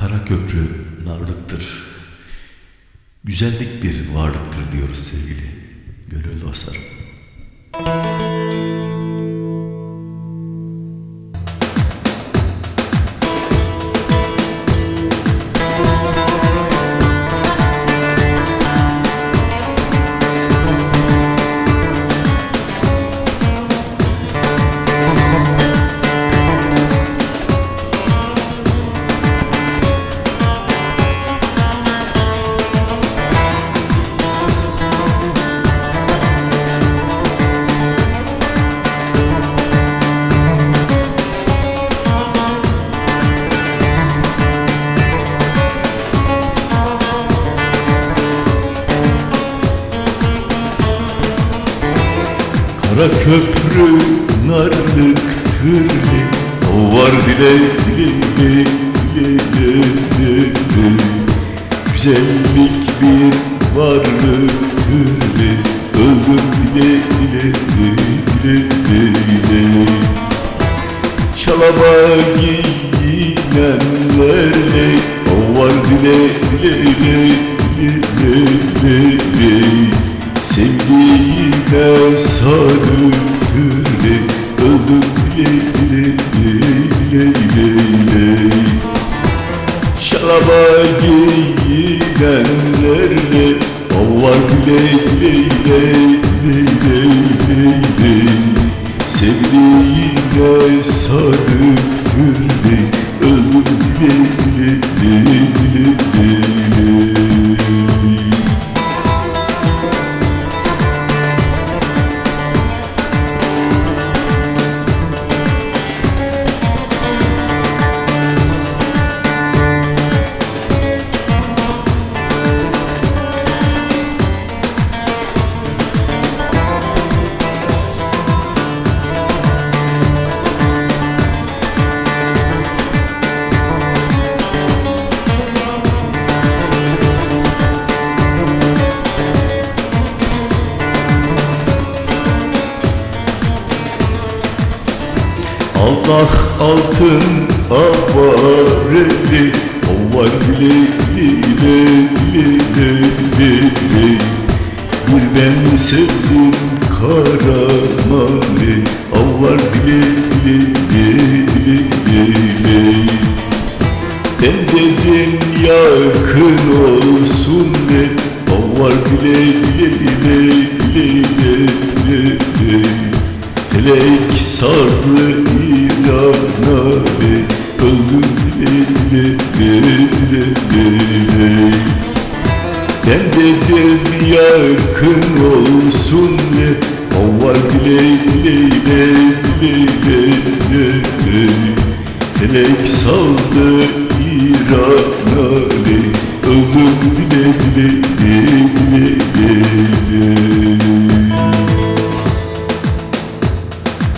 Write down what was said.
Kara köprü narlıktır. Güzellik bir varlıktır diyoruz sevgili gönül dostlarım. Kara köprü narlık türlü O var bile bile bile bile Güzellik bir varlık türlü Öldüm bile bile bile bile Şalaba giyinenlerle O var bile bile bile bile bile bile Sevdiğine bile bile bile bile bile Şalaba giyinenlerle bile bile bile bile bile Sevdiğine sarıktırı Öldüm bile Allah altın avareli O var bile bile bile bile Bir ben sevdim kara mavi O var bile bile bile bile. Ben dedim yakın olsun de O var bile bile bile bile bile Felek sardı İran'a ve öldüm bile bile bile bile Ben dedim yakın olsun ne O var bile bile bile bile bile bile Felek saldı İran'a ve öldüm bile bile bile